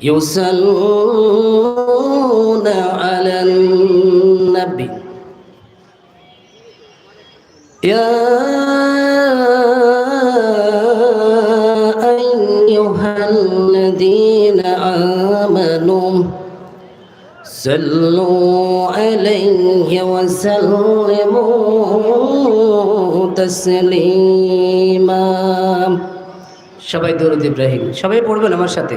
يصلون على النبي يا أيها الذين آمنوا صلوا عليه وسلموا تسليما সবাই দরুদ ইব্রাহিম সবাই পড়বেন আমার সাথে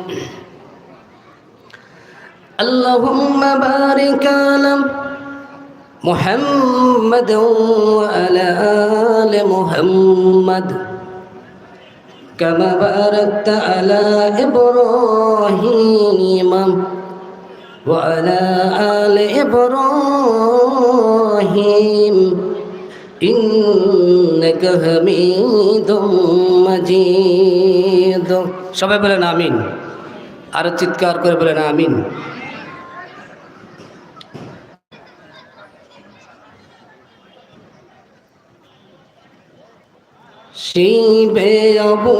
اللهم بارك على محمد وعلى آل محمد كما باركت على إبراهيم وعلى آل إبراهيم إنك حميد مجيد সবাই বলেন আমিন আর চিৎকার করে বলেন আমিন শিবে আবু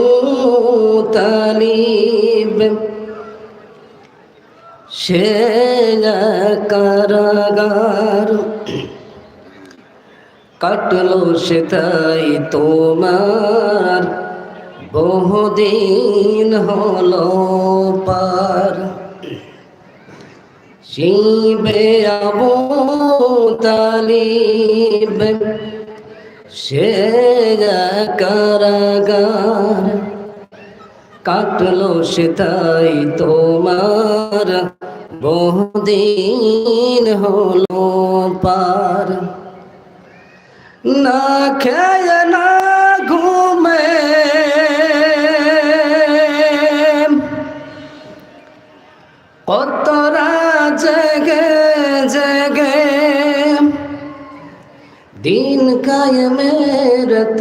তালিব। সে কারাগার কাটলো সে তাই তোমার। বহুদিন হলো পার। শিবে আবু তালিব। সে কারাগার। কাটলো সে তাই তোমার। বহুদিন হলো পার। না খেয়ে না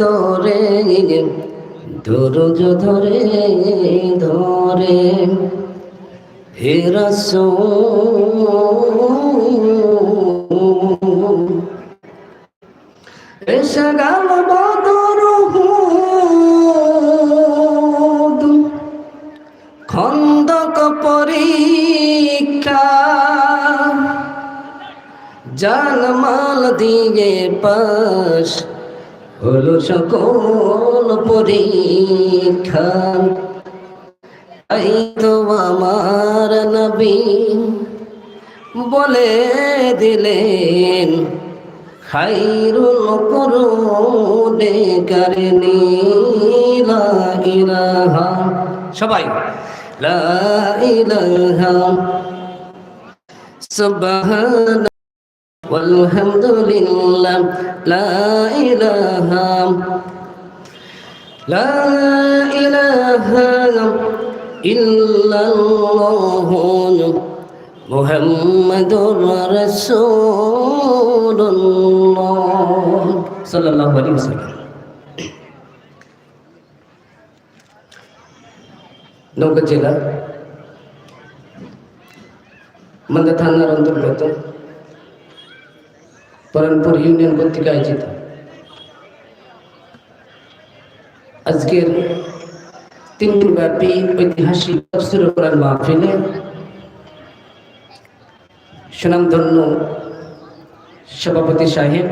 কায়েমের তোরে দরজ ধরে ধরে হেরস এসে গেল বদর হুদ, খন্দক পরীক্ষা জানমাল দিয়ে পাশ হলো সকল পরীক্ষা। এই তো আমার নবী বলে দিলেন, খাইরুল করুনে কারণে ইলাহা। সবাই, লা ইলাহা। সুবহান والحمد لله لا إله لا إله إلا الله محمد رسول الله صلى الله عليه وسلم নৌকা জেলা মান্দা থানার অন্তর্গত পরানপুর ইউনিয়ন কর্তৃক আয়োজিত। আজকের তিন দিনব্যাপী ঐতিহাসিক তফসির কোরআন মাহফিলে সুনামধন্য সভাপতি সাহেব,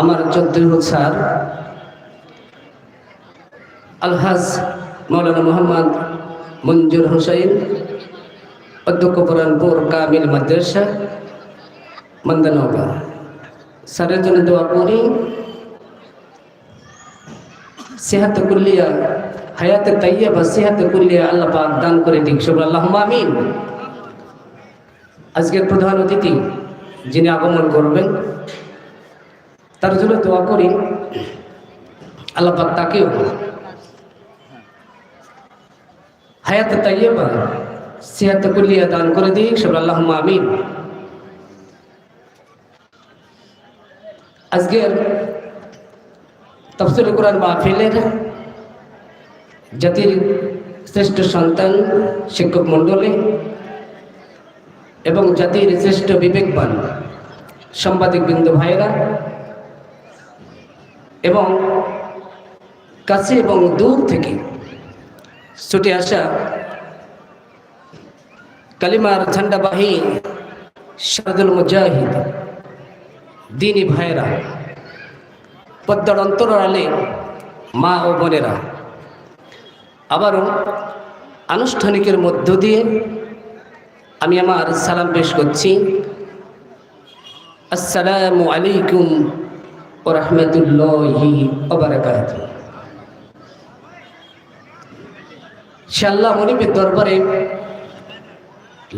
আমার চৌধুরী স্যার, আলহাজ মৌলানা মোহাম্মদ মঞ্জুর হোসেন, অধ্যক্ষ পুরানপুর কামিল মাদ্রাসা মন্দানগর স্যারের জন্য দোয়া করি সেহাত কুল্লিয়া, হায়াতে তাইয়া বা সেহাত কুল্লিয়া আল্লাহ পাক দান করে দিক। সব আল্লাহ আমিন। আজকের প্রধান অতিথি যিনি আগমন করবেন, তার জন্য দোয়া করি। আল্লাহ পাক তাকেও হায়াতে তাইয়াবা সিহাতে কুল্লিয়া দান করে দিক। সব আল্লাহ আমিন। আজকের তফসিল কোরআন মাহফিলের জাতির শ্রেষ্ঠ সন্তান শিক্ষক মণ্ডলী এবং জাতির শ্রেষ্ঠ বিবেকবান সাংবাদিক বিন্দু ভাইরা এবং কাছে এবং দূর থেকে ছুটে আসা কালিমার ঝান্ডাবাহী শারদুল মুজাহিদ দিনী ভাইরা পদ্মার অন্তরালে মা ও বোনেরা, আবারও আনুষ্ঠানিকের মধ্য দিয়ে আমি আমার সালাম পেশ করছি। আসসালামু আলাইকুম ও রহমতুল্লাহি ওবরাকাত শাল্লাহ মনিবের দরবারে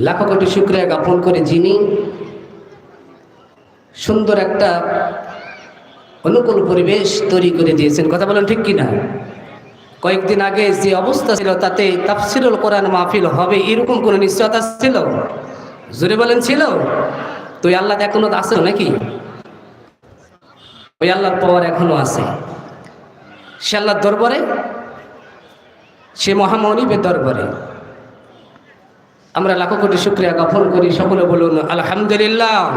লাখো কোটি শুক্রিয়া জ্ঞাপন করে যিনি সুন্দর একটা অনুকূল পরিবেশ তৈরি করে দিয়েছেন। কথা বলেন ঠিক কিনা? কয়েকদিন আগে যে অবস্থা ছিল তাতে তাফসিরুল কোরআন মাহফিল হবে এরকম কোনো নিশ্চয়তা ছিল? জোরে বলেন, ছিল? তুই আল্লাহ এখনও আছে নাকি? ওই আল্লাহর পাওয়ার এখনও আছে। সে আল্লাহর দরবারে? সে মহামনিবের দরবারে। আমরা লাখো কোটি শুক্রিয়া জ্ঞাপন করি। সকলে বলুন, আলহামদুলিল্লাহ।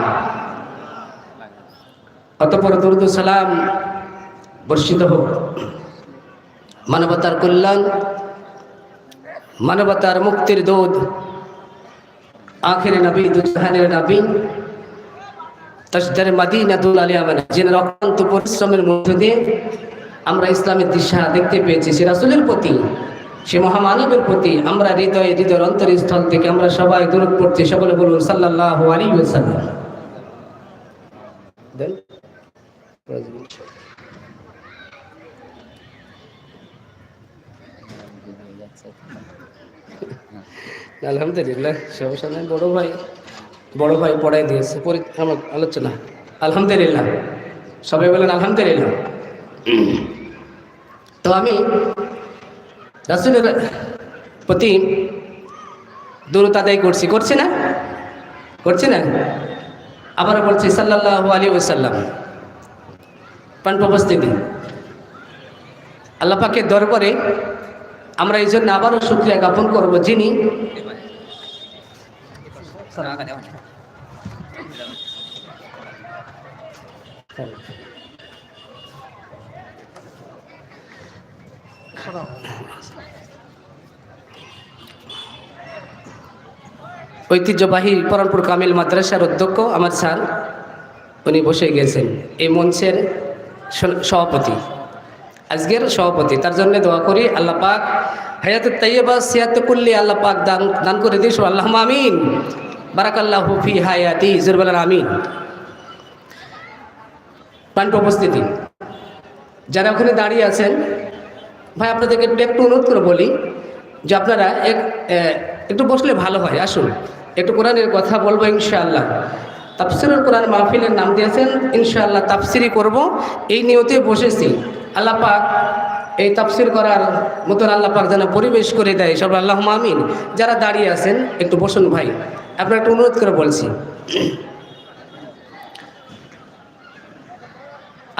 অতপর দরুদ সালাম বর্ষিত হোক। মানবতার কল্যাণ, মানবতার মুক্তির দোধ আখের নবী দুজাহানের নবী তসদার মাদিনাতুল আলিয়া মানে যিনি অক্লান্ত পরিশ্রমের মধ্য দিয়ে আমরা ইসলামের দিশা দেখতে পেয়েছি, সে রাসুলের প্রতি, সে মহামানবের প্রতি, আমরা হৃদয়ে হৃদয়ের অন্তরস্থল থেকে আমরা সবাই দূরত পড়ছি, সকলে বলুন সাল্লাহ আলী সাল্লাম আলহামদুলিল্লাহ সমস্যা নাই বড় ভাই বড় ভাই পড়াই দিয়েছে আমার আলোচনা। আলহামদুলিল্লাহ, সবাই বলেন আলহামদুলিল্লাহ। তো আমি রাসুলের প্রতি দূরত আদায় করছি করছি না? করছি না? আবার বলছি সাল্লাহ আলী ওসাল্লাম প্রাণপ্রবস্থিতি আল্লাহ পাকের দরবারে আমরা এই জন্য আবারও শুক্রিয়া জ্ঞাপন করব যিনি ঐতিহ্যবাহী পরমপুর কামিল মাদ্রাসার অধ্যক্ষ আমার স্যার, উনি বসে গেছেন। এই মঞ্চের সভাপতি। আজকের সভাপতি, তার জন্য দোয়া করি, আল্লাহ পাক হায়াতে তাইয়বা সিয়াত করলে আল্লাহ পাক দান দান করে দিস আল্লাহ আমিন। বারাকাল্লাহ ফি হায়াতি জুরবাল আমিন। পান্ট উপস্থিতি। যারা ওখানে দাঁড়িয়ে আছেন, ভাই আপনাদেরকে একটু একটু অনুরোধ করে বলি যে আপনারা এক একটু বসলে ভালো হয়, আসুন। একটু কোরআনের কথা বলব ইনশাআল্লাহ। তাফসিরুল কোরআন মাহফিলের নাম দিয়েছেন, ইনশাআল্লাহ তাফসিরি করব। এই নিয়তে বসেছি। আল্লাহ পাক এই তাফসির করার মতন আল্লাহ পাক যেন পরিবেশ করে দেয় সব আল্লাহ মামিন যারা দাঁড়িয়ে আছেন, একটু বসুন ভাই। আপনার একটু অনুরোধ করে বলছি।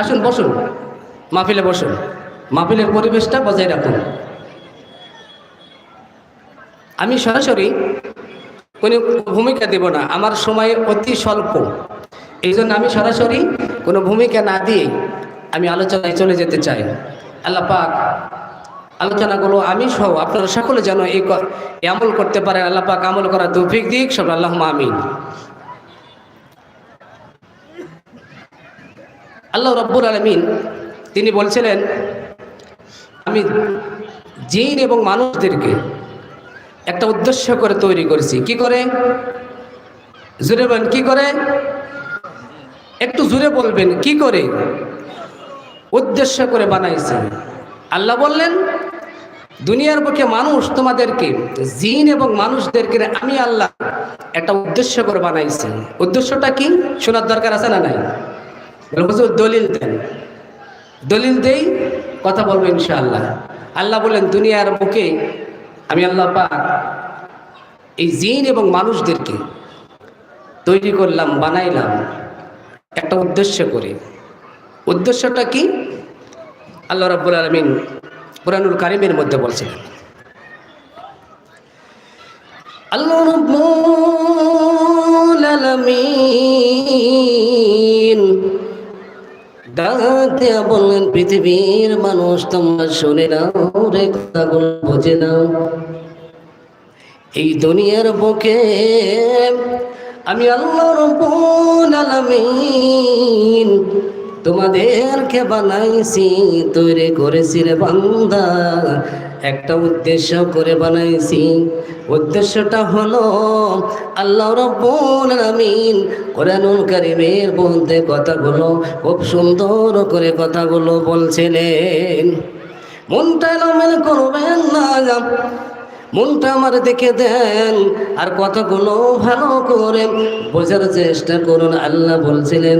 আসুন, বসুন। মাহফিলে বসুন। মাহফিলের পরিবেশটা বজায় রাখুন। আমি সরাসরি কোনো ভূমিকা দেব না। আমার সময় অতি স্বল্প। এই জন্য আমি সরাসরি কোনো ভূমিকা না দিয়ে আমি আলোচনায় চলে যেতে চাই। আল্লাহ পাক আলোচনাগুলো আমি সহ আপনারা সকলে যেন এই আমল করতে পারেন। আল্লাহ পাক আমল করার তৌফিক দিক। সব আল্লাহ আমিন। আল্লাহ রব্বুল আলমিন তিনি বলছিলেন, আমি জিন এবং মানুষদেরকে একটা উদ্দেশ্য করে তৈরি করেছি। কি করে? জুড়ে বলেন, কি করে? একটু জুড়ে বলবেন, কি করে? উদ্দেশ্য করে বানাইছে। আল্লাহ বললেন, দুনিয়ার পক্ষে মানুষ তোমাদেরকে, জিন এবং মানুষদেরকে আমি আল্লাহ একটা উদ্দেশ্য করে বানাইছি। উদ্দেশ্যটা কি? শোনার দরকার আছে না নাই? দলিল দেন। দলিল দেই, কথা বলব ইনশাআল্লাহ। আল্লাহ বলেন দুনিয়ার বুকে আমি আল্লাহ পাক এই জিন এবং মানুষদেরকে তৈরি করলাম, বানাইলাম একটা উদ্দেশ্য করে। উদ্দেশ্যটা কি? আল্লাহ রাব্বুল আলমিন কোরআনুল কারিমের মধ্যে বলছেন, আল্লাহ রাব্বুল আলামিন ডাক দিয়া বললেন পৃথিবীর মানুষ, তোমরা শুনে নাও রে কথাগুলো, বোঝে নাও। এই দুনিয়ার বুকে আমি আল্লাহ রব্বুল আলামিন তোমাদেরকে বানাইছি, তৈরি করেছি রে বান্দা। একটা উদ্দেশ্য করে বানাইছি। উদ্দেশ্যটা হলো, আল্লাহ রব্বুল আলামিন কোরআনুল কারীমের মধ্যে কথাগুলো খুব সুন্দর করে কথাগুলো বলছিলেন। মনটা এলোমেলো করবেন না। মনটা আমার দেখে দেন আর কথাগুলো ভালো করে বোঝার চেষ্টা করুন, আল্লাহ বলছিলেন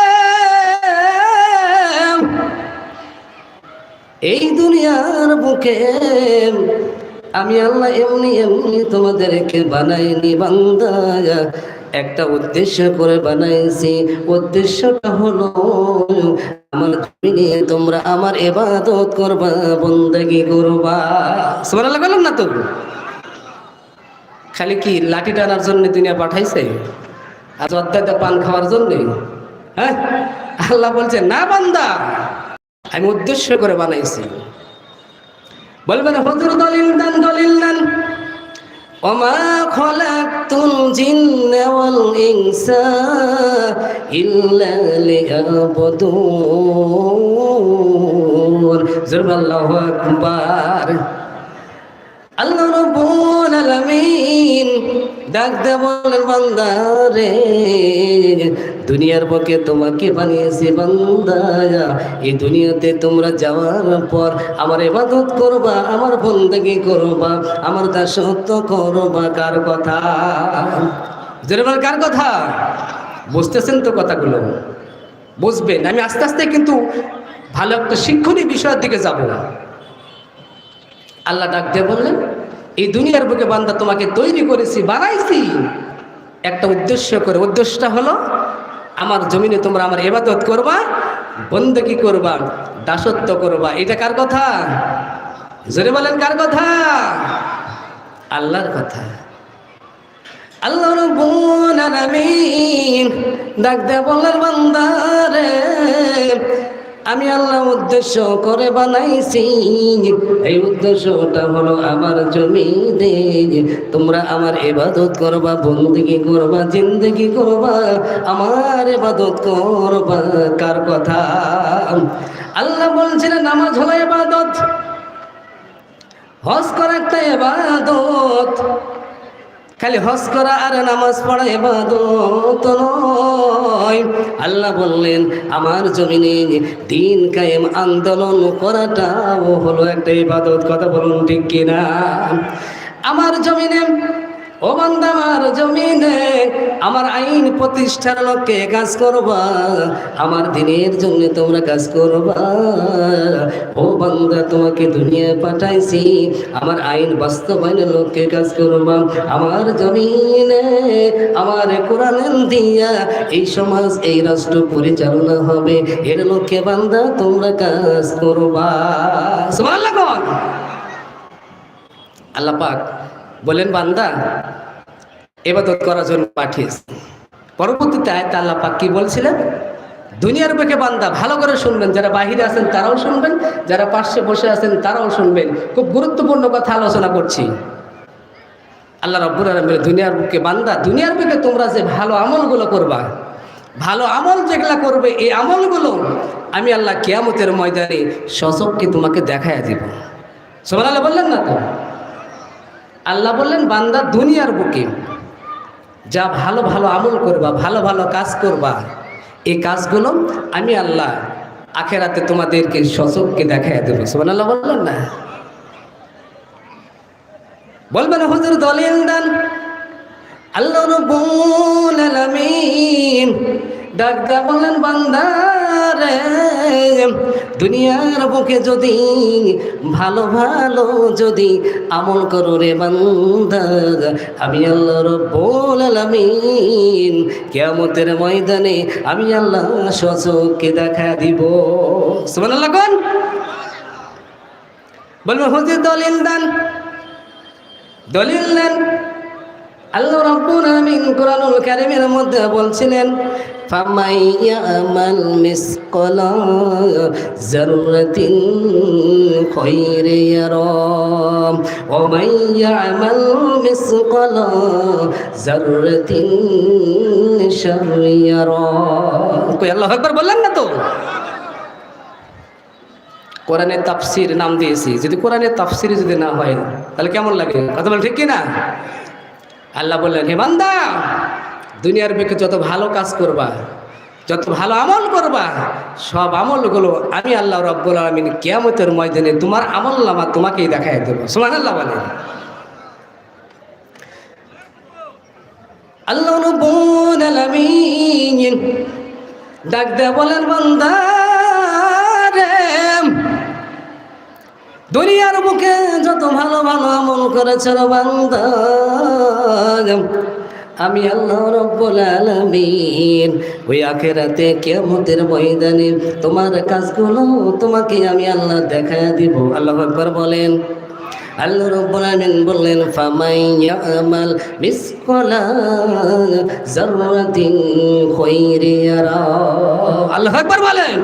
এই দুনিয়ার বুকে আমি আল্লাহ এমনি এমনি তোমাদেরকে বানাইনি বান্দা একটা উদ্দেশ্য করে বানাইছি। উদ্দেশ্যটা হলো, আমার জমিনে তোমরা আমার এবাদত করবা, বন্দেগি করবা। সুবহানাল্লাহ বললাম না তো। খালি কি লাঠি টানার জন্য দুনিয়া পাঠাইছে? আজ অধ্যায় পান খাওয়ার জন্যে? হ্যাঁ? আল্লাহ বলছে, না বান্দা আমি উদ্দেশ্য করে বানাইছি। বলবেন, হজুর, দলিল দেন দলিল দেন। ওমা খলাকতুল জিন্না ওয়াল ইনসা ইল্লা লিয়াবুদুন। জুরবাল্লাহু আকবার। আল্লাহ রব্বুল আলামিন ডাক দে বলেন রে দুনিয়ার পক্ষে তোমাকে বানিয়েছে বান্দা। এই দুনিয়াতে তোমরা যাওয়ার পর আমার ইবাদত করবা, আমার বন্দেগী করবা, আমার দাসত্ব করবা। কার কথা? জোরে বল কার কথা? বুঝতেছেন তো কথাগুলো? বুঝবেন। আমি আস্তে আস্তে কিন্তু ভালো একটা শিক্ষণীয় বিষয়ের দিকে যাব না। আল্লাহ ডাক দিয়ে বললেন, এই দুনিয়ার বুকে বান্দা তোমাকে তৈরি করেছি, বানাইছি। একটা উদ্দেশ্য করে, উদ্দেশ্যটা হলো, আমার জমিনে তোমরা আমার এবাদত করবা বন্দেকি করবা, দাসত্ব করবা। এটা কার কথা? জোরে বলেন, কার কথা? আল্লাহর কথা। আল্লাহ ডাক দিয়ে বললেন বান্দারে আমি আল্লাহ উদ্দেশ্য করে বানাইছি। এই উদ্দেশ্যটা হলো আমার জমিনে তোমরা আমার এবাদত করবা, বন্দিগি করবা, জিন্দগি করবা, আমার এবাদত করবা। কার কথা? আল্লাহ বলছিলেন নামাজ হলো এবাদত হজ করা একটা এবাদত খালি হজ করা আর নামাজ পড়া এবাদত নয়। আল্লাহ বললেন, আমার জমিনে দিন কায়েম আন্দোলন করাটাও হলো একটা ইবাদত। কথা বলুন ঠিক কিনা? আমার জমিনে ও বান্দা, আমার জমিনে আমার আইন প্রতিষ্ঠার লক্ষ্যে কাজ করবা। আমার দিনের জন্য তোমরা কাজ করবা। ও বান্দা, তোমাকে দুনিয়ায় পাঠাইছি। আমার আইন বাস্তবায়নের লক্ষ্যে কাজ করবা। আমার জমিনে, আমার কোরআন দিয়া এই সমাজ, এই রাষ্ট্র পরিচালনা হবে। এর লক্ষ্যে বান্দা, তোমরা কাজ করবা। আল্লাহ পাক বলেন, বান্দা, এবাদত করার জন্য পাঠিয়েছে। পরবর্তীতে আয়তা আল্লাহ পাক কি বলছিলেন? দুনিয়ার বুকে বান্দা ভালো করে শুনবেন, যারা বাহিরে আছেন তারাও শুনবেন, যারা পাশে বসে আছেন তারাও শুনবেন। খুব গুরুত্বপূর্ণ কথা আলোচনা করছি। আল্লাহ রব্বুর আলমের দুনিয়ার বুকে বান্দা, দুনিয়ার বুকে তোমরা যে ভালো আমলগুলো করবা, ভালো আমল যেগুলা করবে, এই আমলগুলো আমি আল্লাহ কেয়ামতের ময়দানে সচককে তোমাকে দেখাইয়া দিব। আল্লাহ বললেন না তো? আল্লাহ বললেন, বান্দা দুনিয়ার বুকে যা ভালো ভালো আমল করবা, ভালো ভালো কাজ করবা, এই কাজগুলো আমি আল্লাহ আখেরাতে তোমাদেরকে সচককে দেখাইয়া দেবো। সোমান আল্লাহ বললেন না? বলবেন, হুজুর দলিল দান। আল্লাহ রব্বুল আলামিন ডাক্তার বললেন বান্দারে দুনিয়ার বুকে যদি ভালো ভালো যদি আমল করো রে বান্দা, আমি আল্লাহ রব্বুল কিয়ামতের ময়দানে আমি আল্লাহ সচককে দেখা দিব। সুবহানাল্লাহ কোন? বলবেন দলিল দান। দলিল দেন। আল্লাহ রাব্বুল আলামিন কোরআনুল কারীমের মধ্যে বলছিলেন ইয়ামাল মিসকালা যাররাতিন খায়রে ইয়ারা ওয়া মান ইয়ামাল মিসকালা যাররাতিন শাররি ইয়ারা কই, আল্লাহু আকবার বললেন না তো? কোরআনের তাফসির নাম দিয়েছি, যদি কোরআনের তাফসির যদি না হয়, তাহলে কেমন লাগে? কথা বল ঠিক কি না আল্লাহ বললেন, হে বান্দা, দুনিয়ার বুকে যত ভালো কাজ করবা, যত ভালো আমল করবা, সব আমলগুলো আমি আল্লাহ রব্বুল আলমিন কিয়ামতের ময়দানে তোমার আমল নামা তোমাকেই দেখাই দেবো। সুমান আল্লাহ বলে আল্লাহ রব্বুল আলামিন ডাক দেয়া বলেন, বান্দা দুনিয়ার বুকে যত ভালো ভালো আমল করেছিল বান্দা, আমি আল্লাহ রব্বুল আলামিন, ওই আখেরাতে কিয়ামতের ময়দানে তোমার কাজগুলো তোমাকে আমি আল্লাহ দেখা দিব। আল্লাহ আকবার বলেন। আল্লাহ রব্বুল আলামিন বললেন ফামাই ইয়ামাল মিসকালা যাররাতিন খায়রি ইয়ারা। আল্লাহ আকবার বলেন।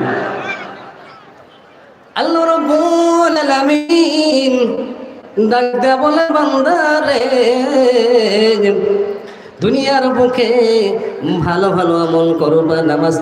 বলে বান্দারে দুনিয়ার বুকে ভালো ভালো আমল করবা নামাজ